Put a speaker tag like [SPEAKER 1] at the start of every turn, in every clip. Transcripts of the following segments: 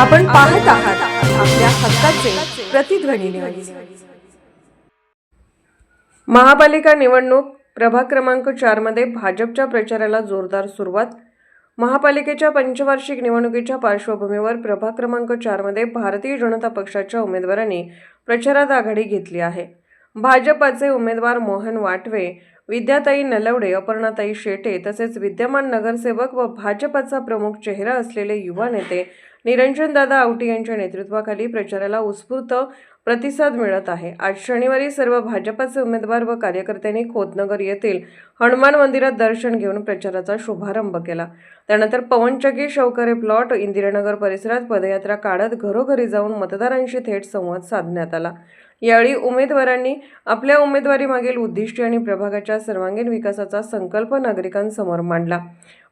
[SPEAKER 1] आपण पाहत आहात आपल्या हक्काचे प्रतिध्वनी न्यूज महापालिका निवडणूक प्रभाग क्रमांक चारमध्ये भाजपच्या प्रचाराला जोरदार सुरुवात. महापालिकेच्या पंचवार्षिक निवडणुकीच्या पार्श्वभूमीवर प्रभाग क्रमांक चारमध्ये भारतीय जनता पक्षाच्या उमेदवारांनी प्रचारात आघाडी घेतली आहे. भाजपाचे उमेदवार मोहन वाटवे विद्याताई नलवडे अपर्णाताई शेटे तसेच विद्यमान नगरसेवक व भाजपाचा प्रमुख चेहरा असलेले युवा नेते निरंजनदादा आवटी यांच्या नेतृत्वाखाली प्रचाराला उत्स्फूर्त प्रतिसाद मिळत आहे. आज शनिवारी सर्व भाजपाचे उमेदवार व कार्यकर्त्यांनी खोतनगर येथील हनुमान मंदिरात दर्शन घेऊन प्रचाराचा शुभारंभ केला. त्यानंतर पवनचक्की शौकरे प्लॉट इंदिरानगर परिसरात पदयात्रा काढत घरोघरी जाऊन मतदारांशी थेट संवाद साधण्यात आला. यावेळी उमेदवारांनी आपल्या उमेदवारीमागील उद्दिष्टे आणि प्रभागाच्या सर्वांगीण विकासाचा संकल्प नागरिकांसमोर मांडला.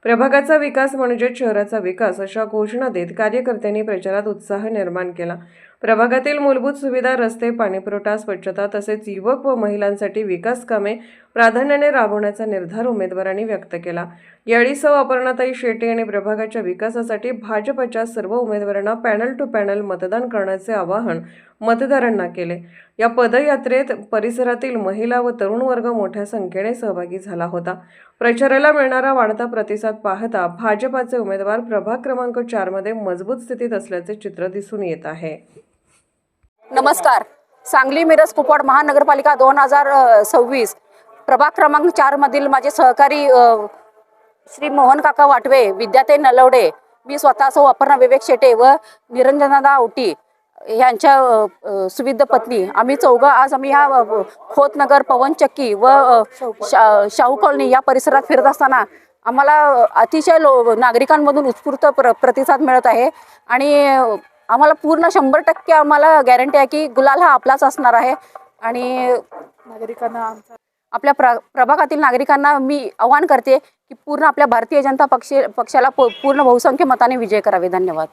[SPEAKER 1] प्रभागाचा विकास म्हणजे शहराचा विकास अशा घोषणा देत कार्यकर्त्यांनी प्रचारात उत्साह निर्माण केला. प्रभागातील मूलभूत सुविधा रस्ते पाणीपुरवठा स्वच्छता तसेच युवक व महिलांसाठी विकास कामे प्राधान्याने राबवण्याचा निर्धार उमेदवारांनी व्यक्त केला. यावेळी सौ अपर्णाताई शेटे यांनी प्रभागाच्या विकासासाठी भाजपच्या सर्व उमेदवारांना पॅनल टू पॅनल मतदान करण्याचे आवाहन मतदारांना केले. या पदयात्रेत परिसरातील महिला व तरुण वर्ग मोठ्या संख्येने सहभागी झाला होता. प्रचाराला मिळणारा वाढता प्रतिसाद पाहता भाजपाचे उमेदवार प्रभाग क्रमांक चारमध्ये मजबूत स्थितीत असल्याचे चित्र दिसून येत आहे.
[SPEAKER 2] नमस्कार. सांगली मिरज कुपवाड महानगरपालिका दोन हजार सव्वीस प्रभाग क्रमांक चारमधील माझे सहकारी श्री मोहन काका वाटवे विद्याते नलवडे मी स्वतः सौ अपर्णा विवेक शेटे व निरंजनादा औटी यांच्या सुविध पत्नी. आम्ही चौघं आज आम्ही ह्या खोतनगर पवनचक्की व शा- शाहू कॉलनी या परिसरात फिरत असताना आम्हाला अतिशय लो नागरिकांमधून उत्स्फूर्त प्र प्रतिसाद मिळत आहे आणि आम्हाला पूर्ण शंभर टक्के आम्हाला गॅरंटी आहे की गुलाल हा आपलाच असणार आहे आणि
[SPEAKER 3] नागरिकांना आमचा
[SPEAKER 2] आपल्या प्र प्रभागातील नागरिकांना मी आवाहन करते की पूर्ण आपल्या भारतीय जनता पक्ष पक्षाला पूर्ण बहुसंख्य मताने विजय करावे. धन्यवाद.